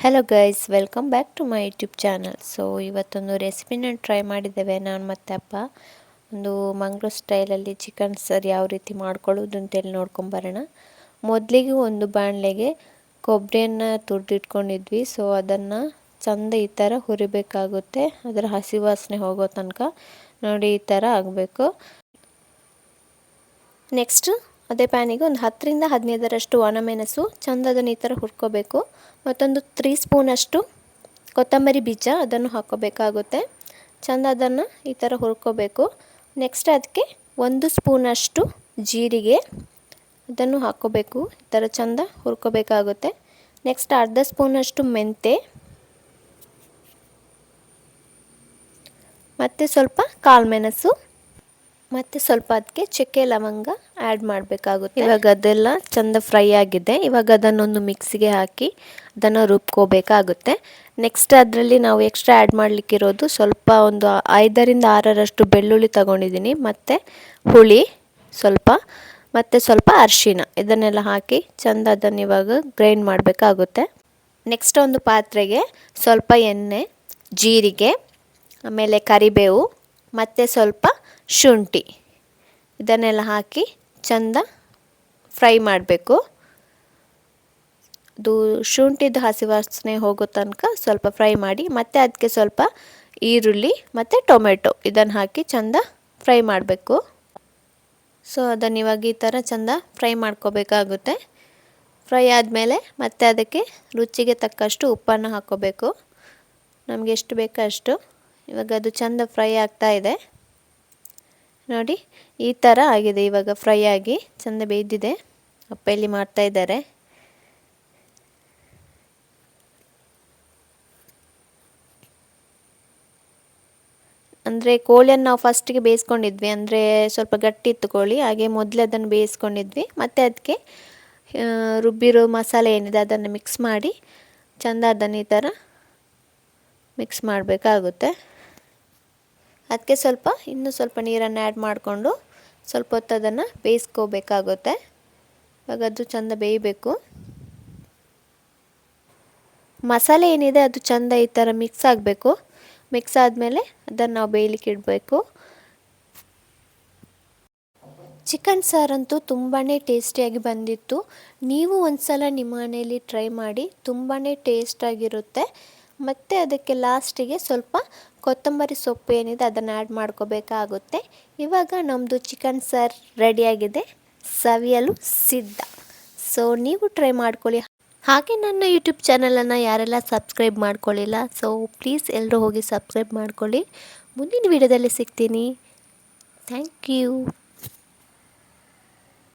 Hello guys welcome back to my YouTube channel so ಇವತ್ತೊಂದು ರೆಸಿಪಿನ try ಮಾಡಿದ್ದೇವೆ. ನಾನು ಮತ್ತೆ ಅಪ್ಪ. ಒಂದು ಮಂಗ್ಳೂರು ಸ್ಟೈಲಲ್ಲಿ ಚಿಕನ್ ಸರ್ ಯಾವ ರೀತಿ ಮಾಡ್ಕೊಳ್ಳೋದು ಅಂತೇಳಿ ನೋಡ್ಕೊಂಬರೋಣ ಮೊದಲಿಗೆ ಒಂದು ಬಾಣಲೆಗೆ ಕೊಬ್ಬರಿಯನ್ನು ತುರಿದಿಟ್ಕೊಂಡಿದ್ವಿ. ಸೊ ಅದನ್ನು ಚಂದ ಈ ಥರ ಹುರಿಬೇಕಾಗುತ್ತೆ. ಅದರ ಹಸಿ ವಾಸನೆ ಹೋಗೋ ತನಕ. ನೋಡಿ, ಈ ಥರ ಆಗಬೇಕು. ನೆಕ್ಸ್ಟ್ ಅದೇ ಪ್ಯಾನಿಗೆ ಒಂದು ಹತ್ತರಿಂದ ಹದಿನೈದರಷ್ಟು ಒಣಮೆಣಸು ಚಂದ ಅದನ್ನು ಈ ಥರ ಹುರ್ಕೋಬೇಕು. ಮತ್ತೊಂದು ತ್ರೀ ಸ್ಪೂನಷ್ಟು ಕೊತ್ತಂಬರಿ ಬೀಜ ಅದನ್ನು ಹಾಕೋಬೇಕಾಗುತ್ತೆ. ಚಂದ ಅದನ್ನು ಈ ಥರ ಹುರ್ಕೋಬೇಕು. ನೆಕ್ಸ್ಟ್ ಅದಕ್ಕೆ ಒಂದು ಸ್ಪೂನಷ್ಟು ಜೀರಿಗೆ ಅದನ್ನು ಹಾಕೋಬೇಕು. ಈ ಥರ ಚಂದ ಹುರ್ಕೋಬೇಕಾಗುತ್ತೆ. ನೆಕ್ಸ್ಟ್ ಅರ್ಧ ಸ್ಪೂನಷ್ಟು ಮೆಂತೆ. ಮತ್ತು ಸ್ವಲ್ಪ ಕಾಳುಮೆಣಸು. ಮತ್ತು ಸ್ವಲ್ಪ ಅದಕ್ಕೆ ಚಕ್ಕೆ ಲವಂಗ ಆ್ಯಡ್ ಮಾಡಬೇಕಾಗುತ್ತೆ. ಇವಾಗ ಅದೆಲ್ಲ ಚಂದ ಫ್ರೈ ಆಗಿದೆ. ಇವಾಗ ಅದನ್ನೊಂದು ಮಿಕ್ಸಿಗೆ ಹಾಕಿ ಅದನ್ನು ರುಬ್ಕೋಬೇಕಾಗುತ್ತೆ. ನೆಕ್ಸ್ಟ್ ಅದರಲ್ಲಿ ನಾವು ಎಕ್ಸ್ಟ್ರಾ ಆ್ಯಡ್ ಮಾಡಲಿಕ್ಕಿರೋದು ಸ್ವಲ್ಪ ಒಂದು ಐದರಿಂದ ಆರರಷ್ಟು ಬೆಳ್ಳುಳ್ಳಿ ತಗೊಂಡಿದ್ದೀನಿ. ಮತ್ತು ಹುಳಿ ಸ್ವಲ್ಪ, ಮತ್ತು ಸ್ವಲ್ಪ ಅರಿಶಿನ. ಇದನ್ನೆಲ್ಲ ಹಾಕಿ ಚೆಂದ ಅದನ್ನು ಇವಾಗ ಗ್ರೈಂಡ್ ಮಾಡಬೇಕಾಗುತ್ತೆ. ನೆಕ್ಸ್ಟ್ ಒಂದು ಪಾತ್ರೆಗೆ ಸ್ವಲ್ಪ ಎಣ್ಣೆ, ಜೀರಿಗೆ, ಆಮೇಲೆ ಕರಿಬೇವು, ಮತ್ತು ಸ್ವಲ್ಪ ಶುಂಠಿ. ಇದನ್ನೆಲ್ಲ ಹಾಕಿ ಚಂದ ಫ್ರೈ ಮಾಡಬೇಕು. ಅದು ಶುಂಠಿದ ಹಸಿ ವಾಸನೆ ಹೋಗೋ ತನಕ ಸ್ವಲ್ಪ ಫ್ರೈ ಮಾಡಿ, ಮತ್ತೆ ಅದಕ್ಕೆ ಸ್ವಲ್ಪ ಈರುಳ್ಳಿ ಮತ್ತು ಟೊಮೆಟೊ ಇದನ್ನು ಹಾಕಿ ಚಂದ ಫ್ರೈ ಮಾಡಬೇಕು. ಸೊ ಅದನ್ನು ಇವಾಗ ಈ ಥರ ಚಂದ ಫ್ರೈ ಮಾಡ್ಕೋಬೇಕಾಗುತ್ತೆ. ಫ್ರೈ ಆದಮೇಲೆ ಮತ್ತೆ ಅದಕ್ಕೆ ರುಚಿಗೆ ತಕ್ಕಷ್ಟು ಉಪ್ಪನ್ನು ಹಾಕ್ಕೋಬೇಕು ನಮಗೆ ಎಷ್ಟು ಬೇಕೋ ಅಷ್ಟು. ಇವಾಗ ಅದು ಚಂದ ಫ್ರೈ ಆಗ್ತಾ ಇದೆ. ನೋಡಿ, ಈ ಥರ ಆಗಿದೆ. ಇವಾಗ ಫ್ರೈ ಆಗಿ ಚೆಂದ ಬೇಯ್ದಿದೆ. ಅಪ್ಪ ಇಲ್ಲಿ ಮಾಡ್ತಾ ಇದ್ದಾರೆ. ಅಂದರೆ ಕೋಳಿಯನ್ನು ನಾವು ಫಸ್ಟಿಗೆ ಬೇಯಿಸ್ಕೊಂಡಿದ್ವಿ. ಅಂದರೆ ಸ್ವಲ್ಪ ಗಟ್ಟಿ ಇತ್ತು ಕೋಳಿ. ಹಾಗೆ ಮೊದಲು ಅದನ್ನು ಬೇಯಿಸ್ಕೊಂಡಿದ್ವಿ. ಮತ್ತು ಅದಕ್ಕೆ ರುಬ್ಬಿರೋ ಮಸಾಲೆ ಏನಿದೆ ಅದನ್ನು ಮಿಕ್ಸ್ ಮಾಡಿ, ಚೆಂದ ಅದನ್ನು ಈ ಥರ ಮಿಕ್ಸ್ ಮಾಡಬೇಕಾಗುತ್ತೆ. ಅದಕ್ಕೆ ಸ್ವಲ್ಪ ಇನ್ನೂ ಸ್ವಲ್ಪ ನೀರನ್ನು ಆ್ಯಡ್ ಮಾಡಿಕೊಂಡು ಸ್ವಲ್ಪ ಹೊತ್ತು ಅದನ್ನು ಬೇಯಿಸ್ಕೋಬೇಕಾಗುತ್ತೆ. ಇವಾಗ ಅದು ಚೆಂದ ಬೇಯಬೇಕು. ಮಸಾಲೆ ಏನಿದೆ ಅದು ಚೆಂದ ಈ ಥರ ಮಿಕ್ಸ್ ಆಗಬೇಕು. ಮಿಕ್ಸ್ ಆದಮೇಲೆ ಅದನ್ನು ನಾವು ಬೇಯಲಿಕ್ಕೆ ಇಡಬೇಕು. ಚಿಕನ್ ಸಾರಂತೂ ತುಂಬಾ ಟೇಸ್ಟಿಯಾಗಿ ಬಂದಿತ್ತು. ನೀವು ಒಂದು ಸಲ ನಿಮ್ಮ ಮನೆಯಲ್ಲಿ ಟ್ರೈ ಮಾಡಿ ತುಂಬಾ ಟೇಸ್ಟಾಗಿರುತ್ತೆ. ಮತ್ತು ಅದಕ್ಕೆ ಲಾಸ್ಟಿಗೆ ಸ್ವಲ್ಪ ಕೊತ್ತಂಬರಿ ಸೊಪ್ಪು ಏನಿದೆ ಅದನ್ನು ಆ್ಯಡ್ ಮಾಡ್ಕೋಬೇಕಾಗುತ್ತೆ. ಇವಾಗ ನಮ್ಮದು ಚಿಕನ್ ಸಾರ್ ರೆಡಿಯಾಗಿದೆ ಸವಿಯಲು ಸಿದ್ಧ. ಸೊ ನೀವು ಟ್ರೈ ಮಾಡ್ಕೊಳ್ಳಿ. ಹಾಗೆ ನನ್ನ ಯೂಟ್ಯೂಬ್ ಚಾನಲನ್ನು ಯಾರೆಲ್ಲ ಸಬ್ಸ್ಕ್ರೈಬ್ ಮಾಡ್ಕೊಳ್ಳಿಲ್ಲ ಸೊ ಪ್ಲೀಸ್ ಎಲ್ಲರೂ ಹೋಗಿ ಸಬ್ಸ್ಕ್ರೈಬ್ ಮಾಡ್ಕೊಳ್ಳಿ. ಮುಂದಿನ ವಿಡಿಯೋದಲ್ಲಿ ಸಿಗ್ತೀನಿ. Thank you